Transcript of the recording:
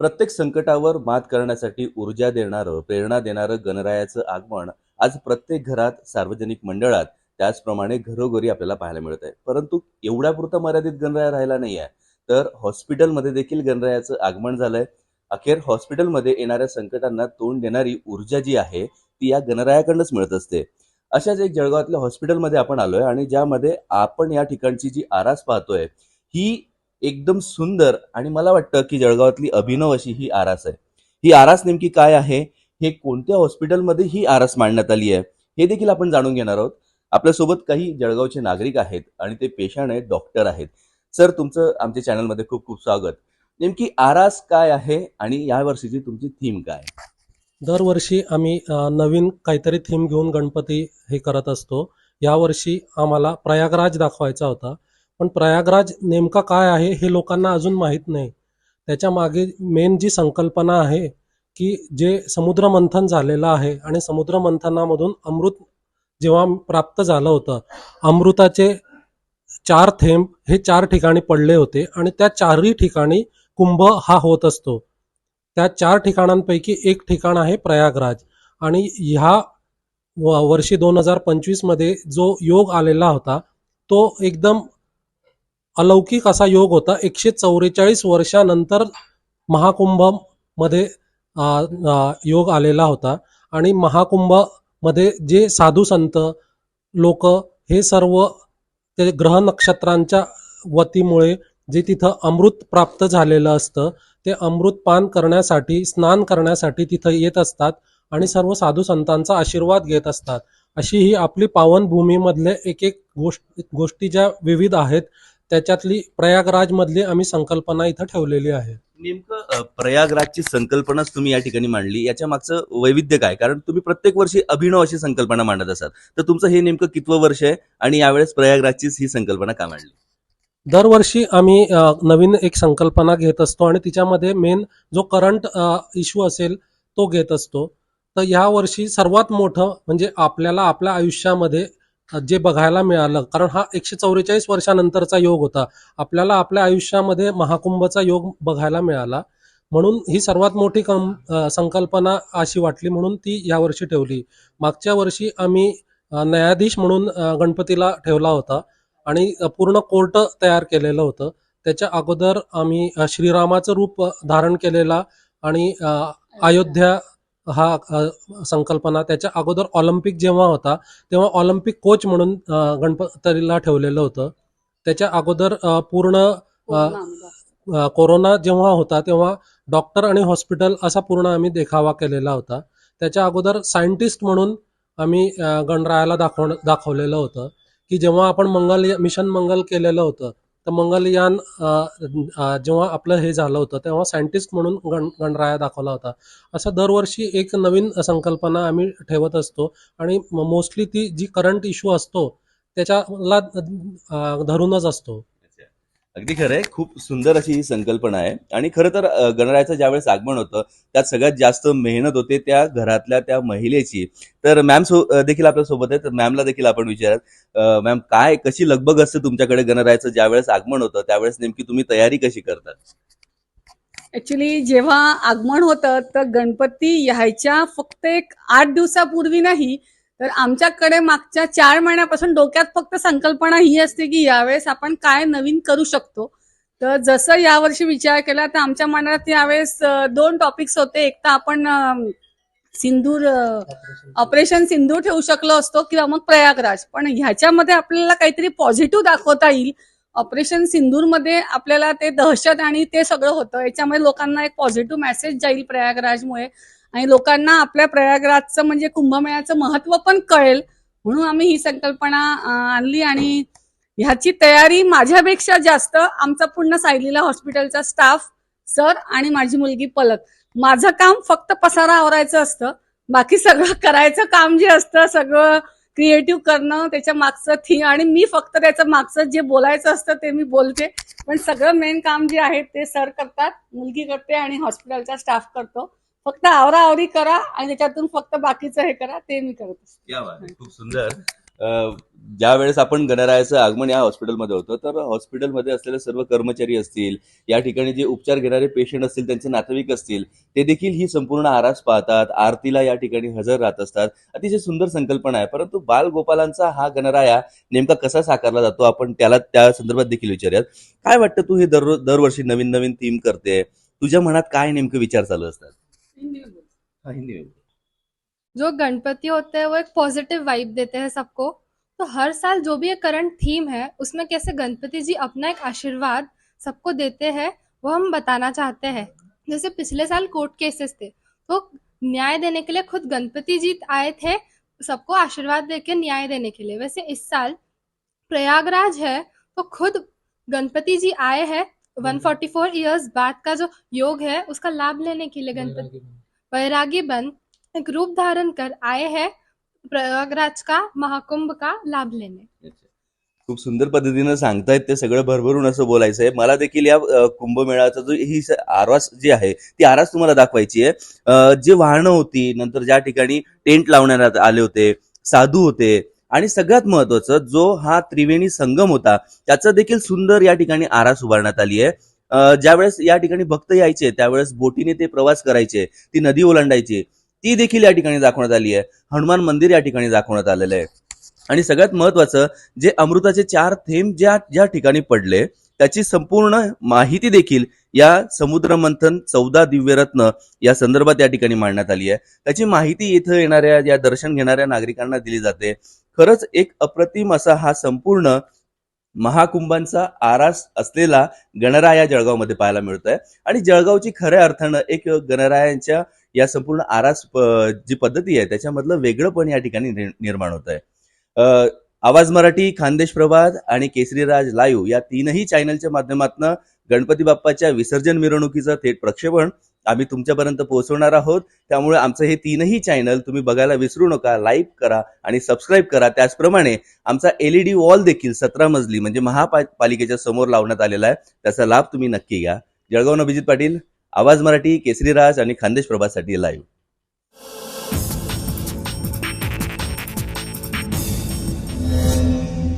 प्रत्येक संकटावर मात करण्यासाठी ऊर्जा देणारं प्रेरणा देणारं गणरायाचं आगमन आज प्रत्येक घरात सार्वजनिक मंडळात त्याचप्रमाणे घरोघरी आपल्याला पाहायला मिळत आहे. परंतु एवढ्यापुरता मर्यादित गणराया राहिला नाही आहे. तर हॉस्पिटलमध्ये देखील गणरायाचं आगमन झालंय. अखेर हॉस्पिटलमध्ये येणाऱ्या संकटांना तोंड देणारी ऊर्जा जी आहे ती या गणरायाकडनंच मिळत असते. अशाच एक जळगावातल्या हॉस्पिटलमध्ये आपण आलोय आणि ज्यामध्ये आपण या ठिकाणची जी आरास पाहतोय ही एकदम सुंदर आणि मला वाटतं की जळगावातली अभिनव अशी ही आरास आहे. ही आरास नेमकी काय आहे? हे कोणत्या हॉस्पिटलमध्ये ही आरास मांडण्यात आली आहे? हे देखील आपण जाणून घेणार आहोत. आपल्यासोबत काही जळगावचे नागरिक आहेत आणि ते पेशाने डॉक्टर आहेत. सर तुमचं आमच्या चॅनलमध्ये खूप खूप स्वागत. नेमकी आरास काय आहे आणि या वर्षीची तुमची थीम काय? दरवर्षी आम्ही नवीन काहीतरी थीम घेऊन गणपती हे करत असतो. यावर्षी आम्हाला प्रयागराज दाखवायचा होता. पण प्रयागराज नेमका काय आहे हे लोकांना अजून माहीत नाही. त्याच्यामागे मेन जी संकल्पना आहे की जे समुद्रमंथन झालेलं आहे आणि समुद्रमंथनामधून अमृत जेव्हा प्राप्त झालं होतं अमृताचे चार थेंब हे चार ठिकाणी पडले होते आणि त्या चारही ठिकाणी कुंभ हा होत असतो. त्या चार ठिकाणांपैकी एक ठिकाण आहे प्रयागराज आणि ह्या व- वर्षी दोन हजार पंचवीसमध्ये जो योग आलेला होता तो एकदम अलौकिक असा योग होता. एकशे चौवेचाळीस वर्षानंतर महाकुंभमध्ये मध्ये योग आलेला होता. आणि महाकुंभमध्ये जे साधू संत लोक हे सर्व ते ग्रह नक्षत्रांच्या वतीमुळे जे तिथं अमृत प्राप्त झालेलं असतं ते अमृत पान करण्यासाठी स्नान करण्यासाठी तिथं येत असतात आणि सर्व साधू संतांचा आशीर्वाद घेत असतात. अशी ही आपली पावनभूमीमधले एक एक गोष्ट गोष्टी ज्या विविध आहेत त्याच्यातली प्रयागराजमधली आम्ही संकल्पना इथं ठेवलेली आहे. नेमकं अ, प्रयागराजची संकल्पनाच तुम्ही या ठिकाणी मांडली. याच्या मागचं वैविध्य काय? कारण तुम्ही प्रत्येक वर्षी अभिनव अशी संकल्पना मांडत असाल. तर तुमचं हे नेमकं कितवं वर्ष आहे? आणि यावेळेस प्रयागराजचीच ही संकल्पना का मांडली? दरवर्षी आम्ही अ, नवीन एक संकल्पना घेत असतो आणि तिच्यामध्ये मेन जो करंट इश्यू असेल तो घेत असतो. तर या वर्षी सर्वात मोठं म्हणजे आपल्याला आपल्या आयुष्यामध्ये जे बघायला मिळालं कारण हा एकशे चौवेचाळीस वर्षानंतरचा योग होता. आपल्याला आपल्या आयुष्यामध्ये महाकुंभचा योग बघायला मिळाला. म्हणून ही सर्वात मोठी कम संकल्पना अशी वाटली म्हणून ती यावर्षी ठेवली. मागच्या वर्षी आम्ही न्यायाधीश म्हणून गणपतीला ठेवला होता आणि पूर्ण कोर्ट तयार केलेलं होतं. त्याच्या अगोदर आम्ही श्रीरामाचं रूप धारण केलेला आणि अयोध्या हा संकल्पना त्याच्या अगोदर ऑलिम्पिक जेव्हा होता तेव्हा ऑलिम्पिक कोच म्हणून गणपतीला ठेवलेलं होतं. त्याच्या अगोदर पूर्ण कोरोना जेव्हा होता तेव्हा डॉक्टर आणि हॉस्पिटल असा पूर्ण आम्ही देखावा केलेला होता. त्याच्या अगोदर सायंटिस्ट म्हणून आम्ही गणरायाला दाखव दाखवलेलं होतं की जेव्हा आपण मंगल मिशन मंगल केलेलं होतं तर मंगलयान जेव्हा आपलं हे झालं होतं तेव्हा सायंटिस्ट म्हणून गण गणराया दाखवला होता. असं दरवर्षी एक नवीन संकल्पना आम्ही ठेवत असतो आणि मोस्टली ती जी करंट इश्यू असतो त्याच्याला धरूनच असतो. अगदी खरं आहे. खूप सुंदर अशी ही संकल्पना आहे. आणि खरं तर गणरायाचं ज्यावेळेस आगमन होतं त्यात सगळ्यात जास्त मेहनत होते त्या घरातल्या त्या महिलेची. तर मॅम सो देखील आपल्यासोबत आहे तर मॅमला देखील आपण विचारत मॅम काय कशी लगबग असते तुमच्याकडे गणरायाचं ज्यावेळेस आगमन होतं त्यावेळेस नेमकी तुम्ही तयारी कशी करतात? ऍक्च्युली जेव्हा आगमन होतं तर गणपती यायच्या फक्त एक आठ दिवसापूर्वी नाही तर आमच्याकडे मागच्या चार महिन्यापासून डोक्यात फक्त संकल्पना ही असते की यावेळेस आपण काय नवीन करू शकतो. तर जसं यावर्षी विचार केला तर आमच्या मनात यावेळेस दोन टॉपिक्स होते. एक तर आपण सिंदूर ऑपरेशन सिंधू ठेवू शकलो असतो किंवा मग प्रयागराज. पण ह्याच्यामध्ये आपल्याला काहीतरी पॉझिटिव्ह दाखवता येईल. ऑपरेशन सिंदूरमध्ये आपल्याला ते दहशत आणि ते सगळं होतं. याच्यामध्ये लोकांना एक पॉझिटिव्ह मेसेज जाईल प्रयागराजमुळे. आणि लोकांना आपल्या प्रयागराजचं म्हणजे कुंभमेळ्याचं महत्त्व पण कळेल. म्हणून आम्ही ही संकल्पना आणली आणि ह्याची तयारी माझ्यापेक्षा जास्त आमचा पूर्ण सायलीला हॉस्पिटलचा स्टाफ सर आणि माझी मुलगी पलक. माझं काम फक्त पसारा आवरायचं असतं. बाकी सगळं करायचं काम जे असतं सगळं क्रिएटिव्ह करणं त्याच्या मागचं थी आणि मी फक्त त्याचं मागचं जे बोलायचं असतं ते मी बोलते. पण सगळं मेन काम जे आहे ते सर करतात मुलगी करते आणि हॉस्पिटलचा स्टाफ करतो. फक्त आवराआवरी करा आणि त्याच्यातून फक्त बाकीचं हे करा ते मी करत असते. या खूप सुंदर. अं, ज्या वेळेस आपण गणरायाचं आगमन या हॉस्पिटलमध्ये होतं तर हॉस्पिटलमध्ये असलेले सर्व कर्मचारी असतील या ठिकाणी जे उपचार घेणारे पेशंट असतील त्यांचे नातेवाईक असतील ते देखील ही संपूर्ण आरास पाहतात आरतीला या ठिकाणी हजर राहत असतात. अतिशय सुंदर संकल्पना आहे परंतु बालगोपालांचा हा गणराया नेमका कसा साकारला जातो आपण त्याला त्या संदर्भात देखील विचारूयात. काय वाटतं तू हे दर दरवर्षी नवीन नवीन थीम करते? तुझ्या मनात काय नेमके विचार चालू असतात? हा, हिंदी में. जो गणपति होते हैं वो एक पॉजिटिव वाइब देते हैं सबको। तो हर साल जो भी ये करंट थीम है उसमें कैसे गणपति जी अपना एक आशीर्वाद सबको देते हैं वो हम बताना चाहते हैं। जैसे पिछले साल कोर्ट केसेस थे तो न्याय देने के लिए खुद गणपति जी आए थे सबको आशीर्वाद देके न्याय देने के लिए। वैसे इस साल प्रयागराज है तो खुद गणपति जी आए हैं 144 इयर्स बाद का जो योग है उसका लाभ लेने के लिए गणपति वैरागी बन एक रूप धारण कर आए हैं प्रयागराज का महाकुंभ का लाभ लेने. खूप सुंदर पद्धतीनं सांगतायत ते सगळं भरभरून असं बोलायचं आहे. मला देखील या अ, कुंभमेळ्याचा जो ही आरास जी आहे ती आरास तुम्हाला दाखवायची आहे. जे वाहनं होती नंतर ज्या ठिकाणी टेंट लावण्यात आले होते साधू होते आणि सगळ्यात महत्वाचं जो हा त्रिवेणी संगम होता त्याचं देखील सुंदर या ठिकाणी आरास उभारण्यात आली आहे. ज्यावेळेस या ठिकाणी भक्त यायचे त्यावेळेस बोटीने ते प्रवास करायचे ती नदी ओलांडायची ती देखील या ठिकाणी दाखवण्यात आली आहे. हनुमान मंदिर या ठिकाणी दाखवण्यात आलेलं आहे. आणि सगळ्यात महत्वाचं जे अमृताचे चार थेंब ज्या ज्या ठिकाणी पडले त्याची संपूर्ण माहिती देखील या समुद्र मंथन चौदा दिव्यरत्न या संदर्भात या ठिकाणी मांडण्यात आली आहे. त्याची माहिती इथं येणाऱ्या या दर्शन घेणाऱ्या नागरिकांना दिली जाते. खरंच एक अप्रतिम असा हा संपूर्ण महाकुंभांचा आरास असलेला गणराया या जळगावमध्ये पाहायला मिळतोय. आणि जळगावची खऱ्या अर्थानं एक गणरायांच्या या संपूर्ण आरास जी पद्धती आहे त्याच्यामधलं वेगळं पण या ठिकाणी निर्माण होत आहे आवाज मराठी खानदेश प्रभात आणि केसरीराज लाईव्ह या तीनही चॅनलच्या माध्यमातून गणपती बाप्पाच्या विसर्जन मिरवणुकीचं थेट प्रक्षेपण आम्ही तुमच्यापर्यंत पोहोचवणार आहोत. त्यामुळे आमचं हे तीनही चॅनल तुम्ही बघायला विसरू नका लाईक करा आणि सबस्क्राईब करा. त्याचप्रमाणे आमचा एलईडी वॉल देखील सतरा मजली म्हणजे महापालिकेच्या समोर लावण्यात आलेला आहे. त्याचा लाभ तुम्ही नक्की घ्या. जळगाव अभिजित पाटील आवाज मराठी केसरीराज आणि खानदेश प्रभातसाठी लाईव्ह